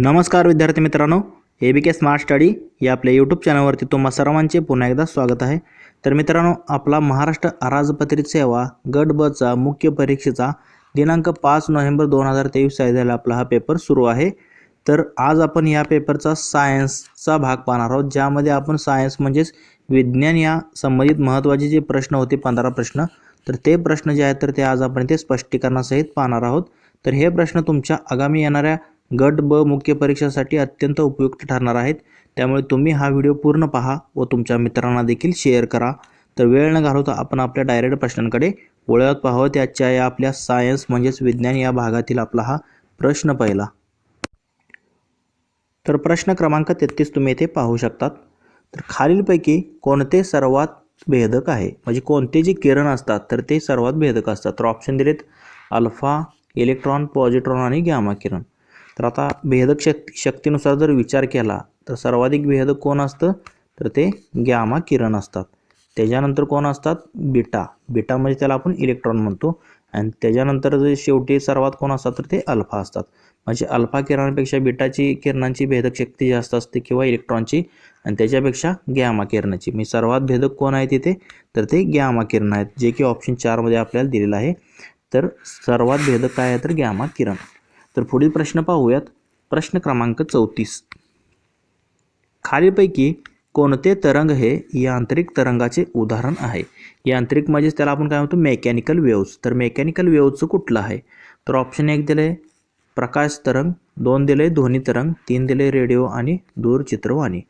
नमस्कार विद्यार्थी मित्रांनो ए बी के स्मार्ट स्टडी या आपल्या यूट्यूब चॅनलवरती तुम्हा सर्वांचे पुन्हा एकदा स्वागत आहे. तर मित्रांनो आपला महाराष्ट्र अराजपत्रित सेवा गट बचा मुख्य परीक्षेचा दिनांक पाच नोव्हेंबर दोन हजार तेवीस साली आपला हा पेपर सुरू आहे. तर आज आपण या पेपरचा सायन्सचा भाग पाहणार आहोत ज्यामध्ये आपण सायन्स म्हणजेच विज्ञान या संबंधित महत्त्वाचे जे प्रश्न होते पंधरा प्रश्न तर ते प्रश्न जे आहेत तर ते आज आपण ते स्पष्टीकरणासहित पाहणार आहोत. तर हे प्रश्न तुमच्या आगामी येणाऱ्या गट ब मुख्य परीक्षेसाठी अत्यंत उपयुक्त ठरणार आहेत. त्यामुळे तुम्ही हा व्हिडिओ पूर्ण पहा व तुमच्या मित्रांना देखील शेअर करा. तर वेळ न घालवता आपण आपल्या डायरेक्ट प्रश्नांकडे वळत पाहावं. त्याच्या या आपल्या सायन्स म्हणजेच विज्ञान या भागातील आपला हा प्रश्न पहिला. तर प्रश्न क्रमांक तेहतीस तुम्ही येथे पाहू शकतात. तर खालीलपैकी कोणते सर्वात भेदक आहे? म्हणजे कोणते जे किरण असतात तर ते सर्वात भेदक असतात. तर ऑप्शन दिलेत अल्फा इलेक्ट्रॉन पॉझिट्रॉन आणि गॅमा किरण. तर आता भेदक शक्ती शक्तीनुसार जर विचार केला तर सर्वाधिक भेदक कोण असतं? तर ते गॅमा किरण असतात. त्याच्यानंतर कोण असतात? बिटा. बिटा म्हणजे त्याला आपण इलेक्ट्रॉन म्हणतो. आणि त्याच्यानंतर जे शेवटी सर्वात कोण असतात? तर ते अल्फा असतात. म्हणजे अल्फा किरणांपेक्षा बिटाची किरणांची भेदक शक्ती जास्त असते किंवा इलेक्ट्रॉनची आणि त्याच्यापेक्षा गॅमा किरणाची. म्हणजे सर्वात भेदक कोण आहे तिथे तर ते गॅमा किरण आहेत जे की ऑप्शन चारमध्ये आपल्याला दिलेलं आहे. तर सर्वात भेदक काय आहे? तर गॅमा किरण. तर पुढील प्रश्न पाहूयात. प्रश्न क्रमांक चौतीस. खालीलपैकी कोणते तरंग हे यांत्रिक तरंगाचे उदाहरण आहे? यांत्रिक म्हणजेच त्याला आपण काय म्हणतो? मेकॅनिकल वेव्ज तर मेकॅनिकल वेव्जचं कुठलं आहे? तर ऑप्शन एक दिलं आहे प्रकाश तरंग दोन दिले ध्वनी तरंग तीन दिले रेडिओ आणि दूरचित्रवाणी.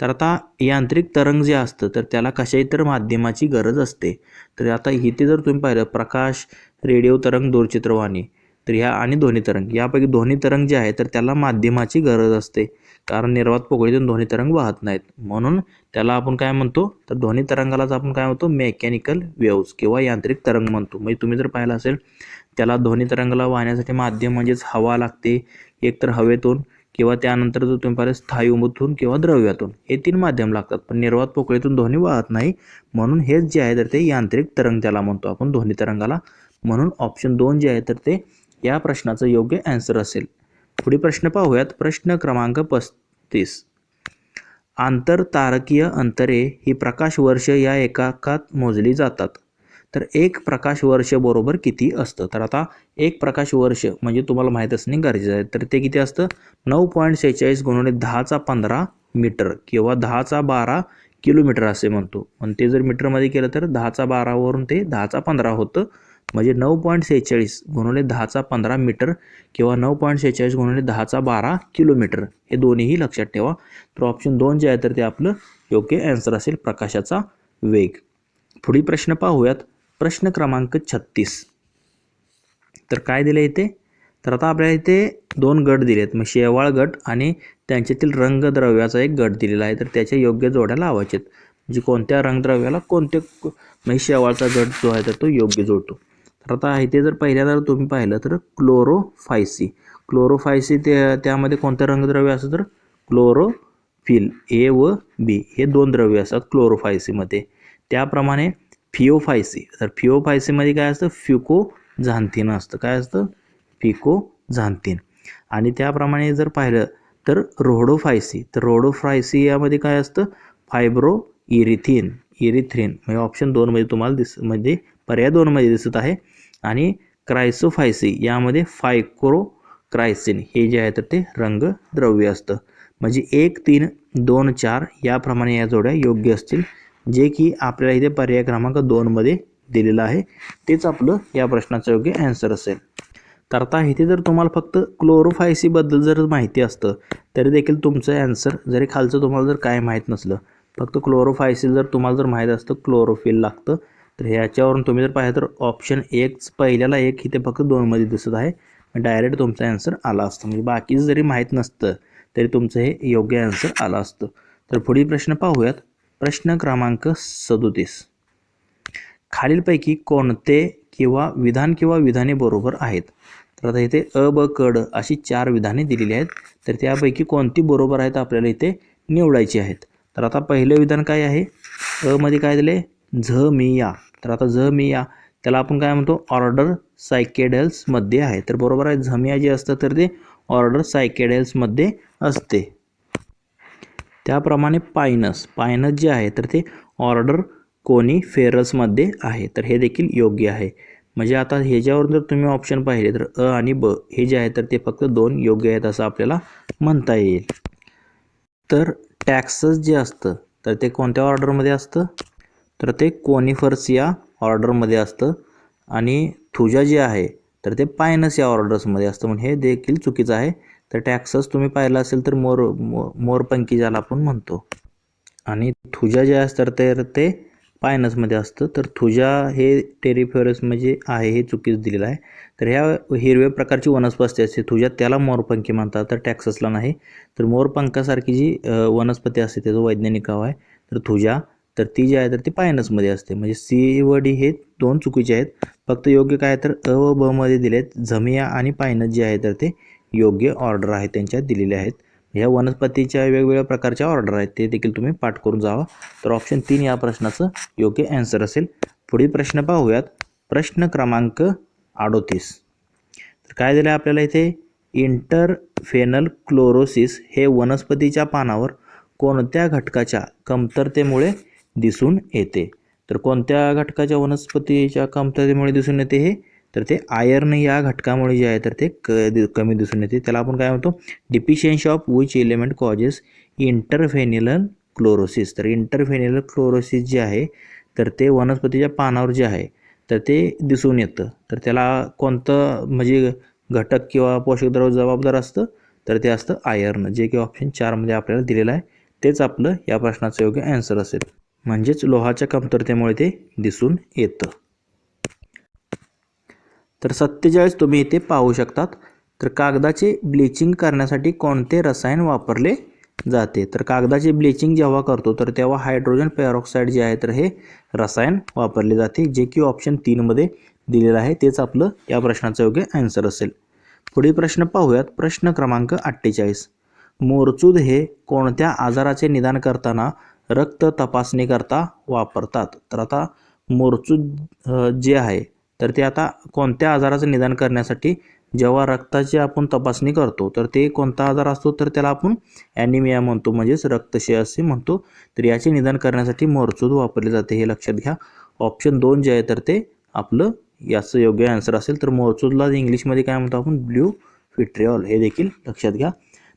तर आता यांत्रिक तरंग जे असतं तर त्याला कशाही तर माध्यमाची गरज असते. तर आता इथे जर तुम्ही पाहिलं प्रकाश रेडिओ तरंग दूरचित्रवाणी. तर ह्या आणि ध्वनी तरंग. यापैकी ध्वनी तरंग जे आहे तर त्याला माध्यमाची गरज असते. कारण निर्वात पोकळीतून ध्वनी तरंग वाहत नाहीत. म्हणून त्याला आपण काय म्हणतो? तर ध्वनी तरंगालाच आपण काय म्हणतो? मेकॅनिकल वेव्ज किंवा यांत्रिक तरंग म्हणतो. म्हणजे तुम्ही जर पाहिलं असेल त्याला ध्वनी तरंगाला वाहण्यासाठी माध्यम म्हणजेच हवा लागते. एकतर हवेतून किंवा त्यानंतर जो तुम्ही पाहिलं स्थायूमधून किंवा द्रव्यातून. हे तीन माध्यम लागतात. पण निर्वात पोकळीतून ध्वनी वाहत नाही. म्हणून हेच जे आहे तर ते यांत्रिक तरंग त्याला म्हणतो आपण ध्वनी तरंगाला. म्हणून ऑप्शन दोन जे आहे तर ते या प्रश्नाचं योग्य ॲन्सर असेल. पुढील प्रश्न पाहूयात. प्रश्न क्रमांक पस्तीस. आंतरतारकीय अंतरे ही प्रकाश वर्ष या एकाकात मोजली जातात. तर एक प्रकाश वर्ष बरोबर किती असतं? तर आता एक प्रकाश वर्ष म्हणजे तुम्हाला माहीत असणे गरजेचं आहे. तर ते किती असतं? नऊ पॉईंट सेहेचाळीस गुणवणे दहाचा पंधरा मीटर किंवा दहाचा बारा किलोमीटर असे म्हणतो. पण ते जर मीटरमध्ये केलं तर दहाचा बारावरून ते दहाचा पंधरा होतं. म्हणजे नऊ पॉईंट सेहेचाळीस गुणिले दहाचा पंधरा मीटर किंवा नऊ पॉईंट सेहेचाळीस गुणिले दहाचा बारा किलोमीटर. हे दोन्हीही लक्षात ठेवा. तर ऑप्शन दोन जे आहे तर ते आपलं योग्य ॲन्सर असेल प्रकाशाचा वेग. पुढील प्रश्न पाहूयात. प्रश्न क्रमांक छत्तीस. तर काय दिलं इथे? तर आता आपल्याला इथे दोन गट दिले आहेत मग शेवाळ गट आणि त्यांच्यातील रंगद्रव्याचा एक गट दिलेला आहे. तर त्याच्या योग्य जोड्या लावायचे म्हणजे कोणत्या रंगद्रव्याला कोणते म्हणजे शेवाळचा गट जो आहे तर तो योग्य जोडतो. तर आता इथे जर पहिल्यांदा तुम्ही पाहिलं तर क्लोरोफायसी क्लोरोफायसी ते त्यामध्ये कोणतं रंगद्रव्य असतं तर क्लोरोफिल ए व बी. हे दोन द्रव्य असतात क्लोरोफायसीमध्ये त्याप्रमाणे फिओफायसी तर फिओफायसीमध्ये काय असतं? फ्युको झांथीन असतं. काय असतं? फिको झांथीन आणि त्याप्रमाणे जर पाहिलं तर रोडोफायसी तर रोडोफायसी यामध्ये काय असतं? फायब्रो इरिथिन इरिथ्रिन म्हणजे ऑप्शन दोनमध्ये तुम्हाला दिस म्हणजे पर्याय दोनमध्ये दिसत आहे. आणि क्रायसोफायसी यामध्ये फायक्रो क्रायसिन हे जे आहे तर ते रंगद्रव्य असतं. म्हणजे एक तीन दोन चार याप्रमाणे या जोड्या योग्य असतील. जे की आपल्याला इथे पर्याय क्रमांक दोनमध्ये दिलेलं आहे. तेच आपलं या प्रश्नाचं योग्य ॲन्सर असेल. तर आता इथे जर तुम्हाला फक्त क्लोरोफायसीबद्दल जर माहिती असतं तरी देखील तुमचं ॲन्सर जरी खालचं तुम्हाला जर काय माहीत नसलं फक्त क्लोरोफायसिल जर तुम्हाला जर माहीत असतं क्लोरोफिल लागतं तर ह्याच्यावरून तुम्ही जर पाहिलं तर ऑप्शन एकच पहिल्याला एक इथे फक्त दोनमध्ये दिसत आहे. डायरेक्ट तुमचा ॲन्सर आला असतं. म्हणजे बाकीचं जरी माहीत नसतं तरी तुमचं हे योग्य ॲन्सर आलं असतं. तर पुढील प्रश्न पाहूयात. प्रश्न क्रमांक सदोतीस. खालीलपैकी कोणते किंवा विधान किंवा विधाने बरोबर आहेत? तर आता इथे अ ब कड अशी चार विधाने दिलेली आहेत. तर त्यापैकी कोणती बरोबर आहेत आपल्याला इथे निवडायची आहेत? तर आता पहिलं विधान काय आहे? अ मध्ये काय दिले? झ मी या. तर आता झ मी या. त्याला आपण काय म्हणतो? ऑर्डर सायकेडेल्समध्ये आहे. तर बरोबर आहे झमिया जे असतं तर ते ऑर्डर सायकेडेल्समध्ये असते. त्याप्रमाणे पायनस. पायनस जे आहे तर ते ऑर्डर कोणी फेरसमध्ये आहे. तर हे देखील योग्य आहे. म्हणजे आता ह्याच्यावर जर तुम्ही ऑप्शन पाहिले तर अ आणि ब हे जे आहे तर ते फक्त दोन योग्य आहेत असं आपल्याला म्हणता येईल. तर टॅक्सस जे असतं तर ते कोणत्या ऑर्डरमध्ये असतं? तर ते कोनिफर्स या ऑर्डरमध्ये असतं. आणि थुजा जे आहे तर ते पायनस या ऑर्डर्समध्ये असतं. म्हणजे हे देखील चुकीचं आहे. तर टॅक्सस तुम्ही पाहिलं असेल तर मोर मो मोरपंखी ज्याला आपण म्हणतो. आणि थुजा जे असतं तर ते पायनसमध्ये असतं तर थुजा हे टेरिफेरस म्हणजे आहे हे चुकीचं दिलेलं आहे. तर ह्या हिरव्या प्रकारची वनस्पती असते थुजा त्याला मोरपंखी म्हणतात तर टॅक्ससला नाही. तर मोरपंखासारखी जी वनस्पती असते त्याचं वैज्ञानिक नाव आहे. तर थुजा तर ती जी आहे तर ती पायनसमध्ये असते. म्हणजे सी व डी हे दोन चुकीचे आहेत. फक्त योग्य काय तर अ व ब मध्ये आहेत झमिया आणि पायनस जे आहे तर ते योग्य ऑर्डर आहे त्यांच्यात दिलेले आहेत. ह्या वनस्पतीच्या वेगवेगळ्या प्रकारच्या ऑर्डर आहेत. ते देखील तुम्ही पाठ करून जावा. तर ऑप्शन तीन या प्रश्नाचं योग्य ॲन्सर असेल. पुढील प्रश्न पाहूयात. प्रश्न क्रमांक अडोतीस. तर काय दिलं आहे आपल्याला इथे? इंटरफेनल क्लोरोसिस हे वनस्पतीच्या पानावर कोणत्या घटकाच्या कमतरतेमुळे दिसून येते? तर कोणत्या घटकाच्या वनस्पतीच्या कमतरतेमुळे दिसून येते हे? तर ते आयर्न या घटकामुळे जे आहे तर ते क दि- कमी दिसून येते. त्याला आपण काय म्हणतो? Deficiency of which element causes interveinal chlorosis तर इंटरफेनिलन क्लोरोसिस जे आहे तर ते वनस्पतीच्या पानावर जे आहे तर ते दिसून येतं. तर त्याला कोणतं म्हणजे घटक किंवा पोषकद्रव्य जबाबदार असतं? तर ते असतं आयर्न जे की ऑप्शन चारमध्ये आपल्याला दिलेलं आहे तेच आपलं या प्रश्नाचं योग्य ॲन्सर असेल. म्हणजेच लोहाच्या कमतरतेमुळे ते दिसून येतं. तर सत्तेचाळीस तुम्ही इथे पाहू शकतात. तर कागदाचे ब्लिचिंग करण्यासाठी कोणते रसायन वापरले जाते? तर कागदाचे ब्लिचिंग जेव्हा करतो तर तेव्हा हायड्रोजन पेरॉक्साईड जे आहे तर हे रसायन वापरले जाते जे की ऑप्शन तीनमध्ये दिलेलं आहे. तेच आपलं या प्रश्नाचं योग्य ॲन्सर असेल. पुढील प्रश्न पाहूयात. प्रश्न क्रमांक अठ्ठेचाळीस. मोरचूद हे कोणत्या आजाराचे निदान करताना रक्त तपासणी करता वापरतात? तर आता मोरचूद जे आहे तर ते आता कोणत्या आजाराचं निदान करण्यासाठी जेव्हा रक्ताची आपण तपासणी करतो तर ते कोणता आजार असतो तर त्याला आपण ॲनिमिया म्हणतो म्हणजेच रक्तशय असे म्हणतो. तर याचे निदान करण्यासाठी मोरचूद वापरले जाते हे लक्षात घ्या. ऑप्शन दोन जे आहे तर ते आपलं याचं योग्य आन्सर असेल तर मोरचूदला इंग्लिशमध्ये काय म्हणतो आपण? ब्ल्यू फिट्रिऑल हे देखील लक्षात घ्या.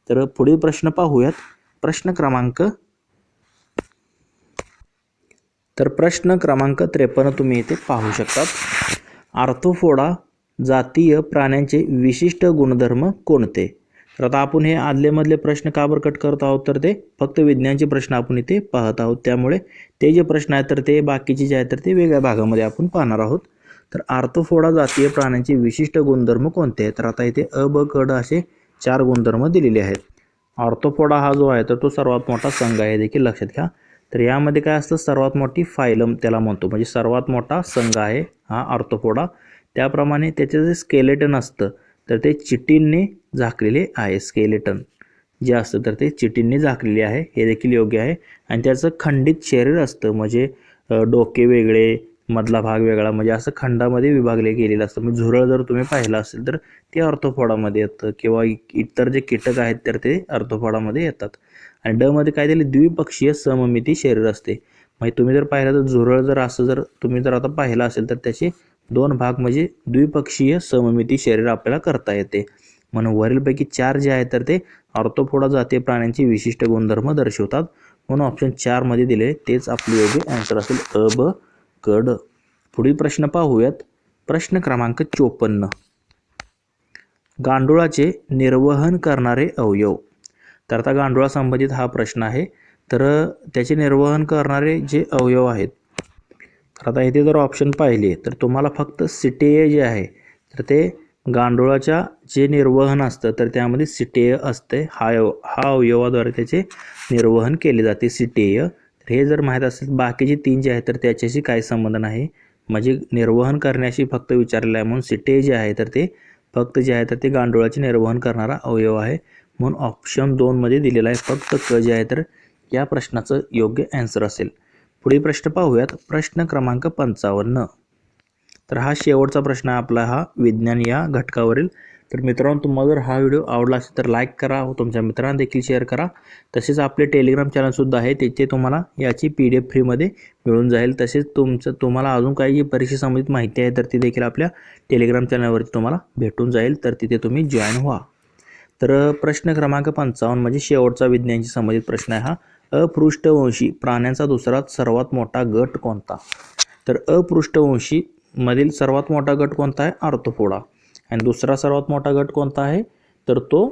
तर पुढील प्रश्न पाहूयात. प्रश्न क्रमांक तर प्रश्न क्रमांक त्रेपन्न तुम्ही इथे पाहू शकतात. आर्थोफोडा जातीय प्राण्यांचे विशिष्ट गुणधर्म कोणते? तर आता आपण हे आदलेमधले प्रश्न का बरं कट करत आहोत? तर ते फक्त विज्ञानचे प्रश्न आपण इथे पाहत आहोत. त्यामुळे ते जे प्रश्न आहेत तर ते बाकीचे जे आहेत तर ते वेगळ्या भागामध्ये आपण पाहणार आहोत. तर आर्थोफोडा जातीय प्राण्यांचे विशिष्ट गुणधर्म कोणते? आहेत तर आता इथे अ ब असे चार गुणधर्म दिलेले आहेत. ऑर्थोफोडा हा जो आहे तर तो सर्वात मोठा संघ आहे. देखील लक्षात घ्या. तर यामध्ये काय असतं सर्वात मोठी फायलम त्याला म्हणतो. म्हणजे सर्वात मोठा संघ आहे हा ऑर्थोपोडा त्याप्रमाणे त्याचे जे स्केलेटन असतं तर ते चिटींनी झाकलेले आहे स्केलेटन. जे असतं तर ते चिटींनी झाकलेले आहे. हे देखील योग्य आहे. आणि त्याचं खंडित शरीर असतं म्हणजे डोके वेगळे मधला भाग वेगळा म्हणजे असं खंडामध्ये विभागले गेलेलं असतं. म्हणजे झुरळ जर तुम्ही पाहिलं असेल तर ते अर्थोफोडामध्ये येतं किंवा इ- इतर जे कीटक आहेत तर ते अर्थोफोडामध्ये येतात. आणि ड मध्ये काय दिले? द्विपक्षीय सममिती शरीर असते. म्हणजे तुम्ही जर पाहिलं तर झुरळ जर असं जर तुम्ही जर आता पाहिलं असेल तर त्याचे दोन भाग म्हणजे द्विपक्षीय सममिती शरीर आपल्याला करता येते. म्हणून वरीलपैकी चार जे आहेत तर ते ऑर्थोफोडा जातीय प्राण्यांचे विशिष्ट गुणधर्म दर्शवतात. म्हणून ऑप्शन चारमध्ये दिले तेच आपले योग्य आन्सर असेल अ ब कड. पुढील प्रश्न पाहूयात. प्रश्न क्रमांक चोपन्न. गांडुळाचे निर्वहन करणारे अवयव. तर आता गांडुळा संबंधित हा प्रश्न आहे. तर त्याचे निर्वहन करणारे जे अवयव आहेत. तर आता इथे जर ऑप्शन पाहिले तर तुम्हाला फक्त सिटेय जे आहे तर ते गांडुळाच्या जे निर्वहन असतं तर त्यामध्ये सिटेय असते. हा हा अवयवाद्वारे त्याचे निर्वहन केले जाते सिटेय. हे जर माहीत असेल बाकीचे तीन जे आहेत तर त्याच्याशी काय संबंध नाही. म्हणजे निर्वहन करण्याशी फक्त विचारलेलं आहे म्हणून सिटे जे आहे तर ते फक्त जे आहे तर ते गांडुळाचे निर्वहन करणारा अवयव आहे. म्हणून ऑप्शन दोनमध्ये दिलेला आहे फक्त क जे आहे तर या प्रश्नाचं योग्य ॲन्सर असेल. पुढील प्रश्न पाहूयात प्रश्न क्रमांक पंचावन्न. तर हा शेवटचा प्रश्न आपला हा विज्ञान या घटकावरील तर मित्रांनो तुम्हाला जर हा व्हिडिओ आवडला असेल तर लाईक करा व तुमच्या मित्रांना देखील शेअर करा. तसेच आपले टेलिग्राम चॅनलसुद्धा आहे तिथे तुम्हाला याची पी डी एफ फ्रीमध्ये मिळून जाईल. तसेच तुमचं तुम्हाला अजून काही जी परीक्षा संबंधित माहिती आहे तर ती देखील आपल्या टेलिग्राम चॅनलवरती तुम्हाला भेटून जाईल. तर तिथे तुम्ही जॉईन व्हा. तर प्रश्न क्रमांक पंचावन्न म्हणजे शेवटचा विज्ञानशी संबंधित प्रश्न आहे हा. अपृष्ठवंशी प्राण्यांचा दुसरा सर्वात मोठा गट कोणता? तर अपृष्ठवंशी मधील सर्वात मोठा गट कोणता आहे? आर्थोपोडा. आणि दुसरा सर्वात मोठा गट कोणता आहे? तर तो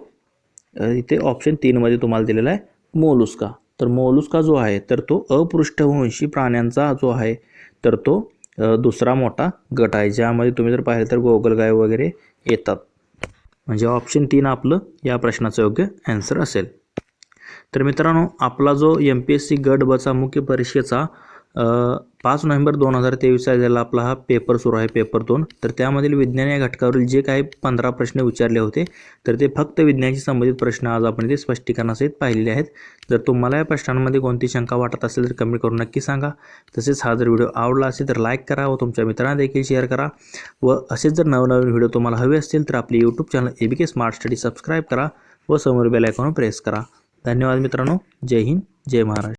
इथे ऑप्शन तीनमध्ये तुम्हाला दिलेला आहे मोलुस्का. तर मोलुस्का जो आहे तर तो अपृष्ठवंशी प्राण्यांचा जो आहे तर तो दुसरा मोठा गट आहे. ज्यामध्ये तुम्ही जर पाहिलं तर गोगलगाय वगैरे येतात. म्हणजे ऑप्शन तीन आपलं या प्रश्नाचं योग्य ॲन्सर असेल. तर मित्रांनो आपला जो एम पी एस सी गट बचा मुख्य परीक्षेचा पाच नोव्हेंबर दोन हजार तेवीस साली आपला हा पेपर सुरू आहे पेपर दोन. तर त्यामधील विज्ञान या घटकावरील जे काही पंधरा प्रश्न विचारले होते तर ते फक्त विज्ञानाशी संबंधित प्रश्न आज आपण इथे स्पष्टीकरणासहित पाहिलेले आहेत. जर तुम्हाला या प्रश्नांमध्ये कोणती शंका वाटत असेल तर कमेंट करून नक्की सांगा. तसेच हा जर व्हिडिओ आवडला असेल तर लाईक करा व तुमच्या मित्रांना देखील शेअर करा. व असेच जर नवनवीन व्हिडिओ तुम्हाला हवे असतील तर आपले YouTube channel A B K smart study subscribe करा व समोर बेल आयकॉन प्रेस करा. धन्यवाद मित्रांनो. जय हिंद जय महाराष्ट्र.